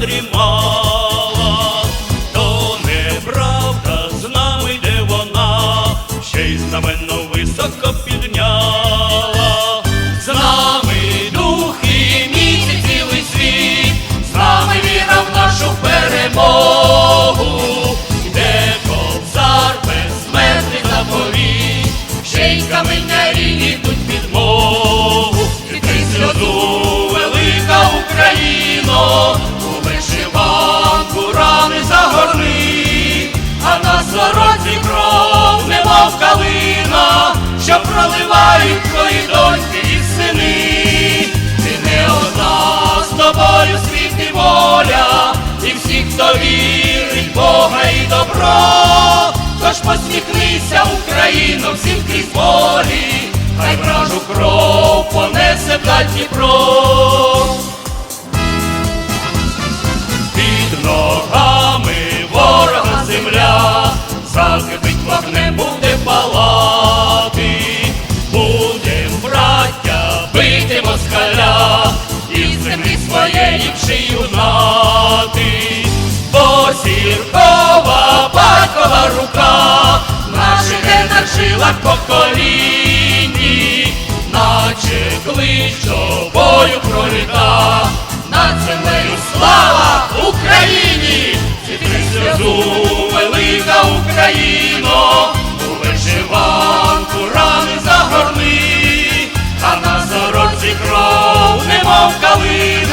задрімала, то неправда з нами йде вона, ще й знаменно високо сорочці кров, немов калина, що проливають твої доньки і сини, ти не одна з тобою світ і воля, і всі, хто вірить Бога і добро, тож посміхнися, Україно, всім крізь болі, хай вражу кров своєї в шию гнати, бо сіркова батькова рука, в наших жилах по коліні, наче клич проліта, над землею слава Україні! Зітри сльозу, велика Україно, у вишиванку рани загорни, а на сорочці кров, немов калина,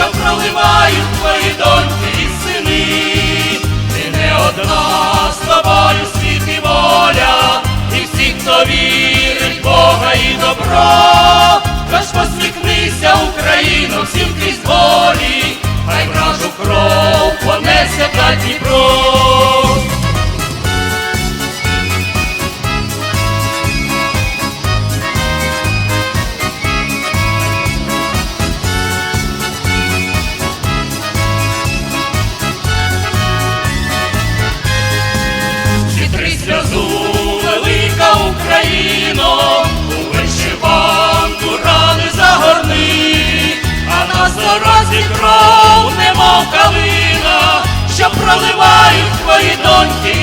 що проливають твої доньки і сини. Ти не одна з тобою світ і воля, і всі, хто вірить Бога і добро, тож посміхнися, Україно, всім крізь болі, кров, немов калина, що проливають твої доньки